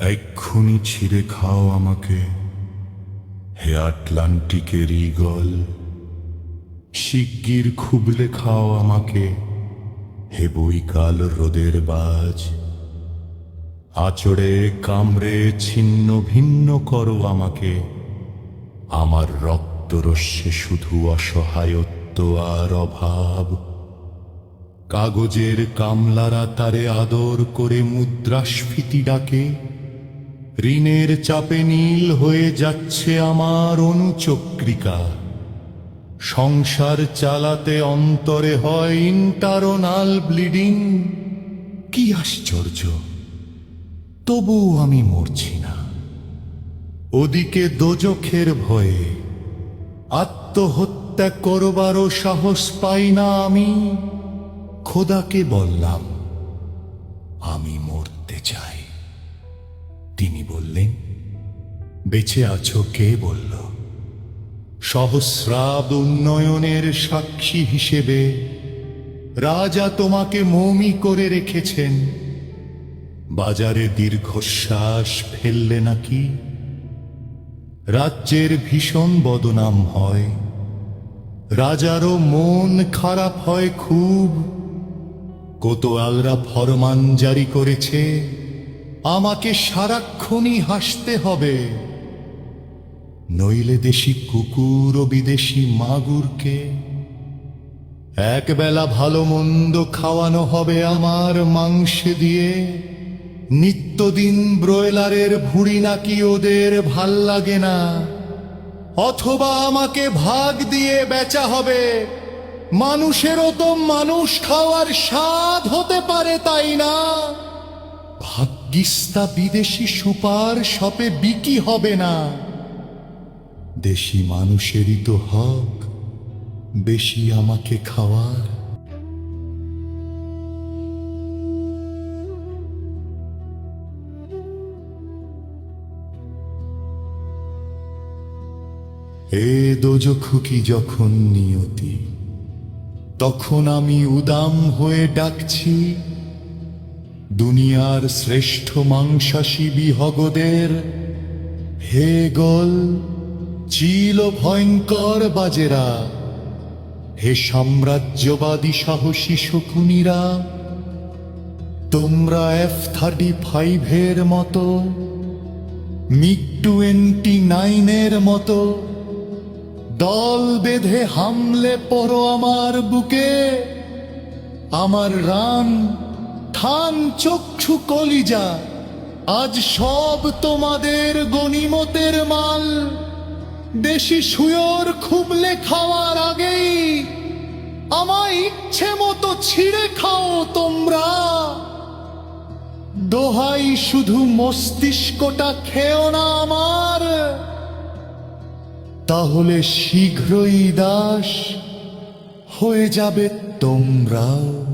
এক্ষুনি ছিঁড়ে খাও আমাকে। হে আটলান্টিকের ইগল শিগগির খুবলে খাও আমাকে। হে বৈকাল রোদের বাজ, আচড়ে কামড়ে ছিন্ন ভিন্ন করো আমাকে। আমার রক্ত রক্তরস্যে শুধু অসহায়ত্ব আর অভাব। কাগজের কামলারা তারে আদর করে মুদ্রাস্ফীতি ডাকে। ঋণের চাপে নীল হয়ে যাচ্ছে আমার অনুচক্রিকা। সংসার চালাতে অন্তরে হয় ইন্টারনাল ব্লিডিং। কি আশ্চর্য! তবু আমি মরছি না। ওদিকে দোজখের ভয়ে আত্মহত্যা করবারও সাহস পাই না আমি। খোদাকে বললাম, আমি মরতে চাই। তিনি বললেন, বেঁচে আছো কে বলল? সহস্রাব উন্নয়নের সাক্ষী হিসেবে রাজা তোমাকে মৌমি করে রেখেছেন। বাজারে দীর্ঘশ্বাস ফেললে নাকি? রাজ্যের ভীষণ বদনাম হয়। রাজারও মন খারাপ হয় খুব। কোতোয়ালরা ফরমান জারি করেছে। আমাকে সারাক্ষণই হাসতে হবে। নইলে দেশি কুকুর ও বিদেশি মাগুরকে একবেলা ভালো মন্দ খাওয়ানো হবে আমার মাংসে দিয়ে। নিত্যদিন ব্রয়লারের ভুঁড়ি নাকি ওদের ভালো লাগে না। অথবা আমাকে ভাগ দিয়ে বেচা হবে। মানুষেরও তো মানুষ খাওয়ার স্বাদ হতে পারে তাই না? ভাগ্যিস্তা বিদেশি সুপার শপে বিকি হবে না। দেশি মানুষেরই তো হক, বেশি আমাকে খাওয়ার। এ দোজখুকি যখন নিয়তি, তখন আমি উদাম হয়ে ডাকছি দুনিয়ার শ্রেষ্ঠ মাংসাশী বিহগদের হে গল চিল ভয়ঙ্কর বাজেরা। হে সাম্রাজ্যবাদী সাহসী শকুনিরা, তোমরা এফ থার্টি ফাইভের মতো মিগ টোয়েন্টি নাইনের মতো, দল বেঁধে হামলে পড়ো আমার বুকে, আমার রান থান চক্ষু কলিজা, আজ সব তোমাদের গনিমতের মাল। দেশি সুয়োর খুবলে খাওয়ার আগেই আমায় ইচ্ছে মতো ছিঁড়ে খাও তোমরা। দোহাই শুধু মস্তিষ্কটা খেও না আমার। তাহলে শীঘ্রই দাস হয়ে যাবে তোমরাও।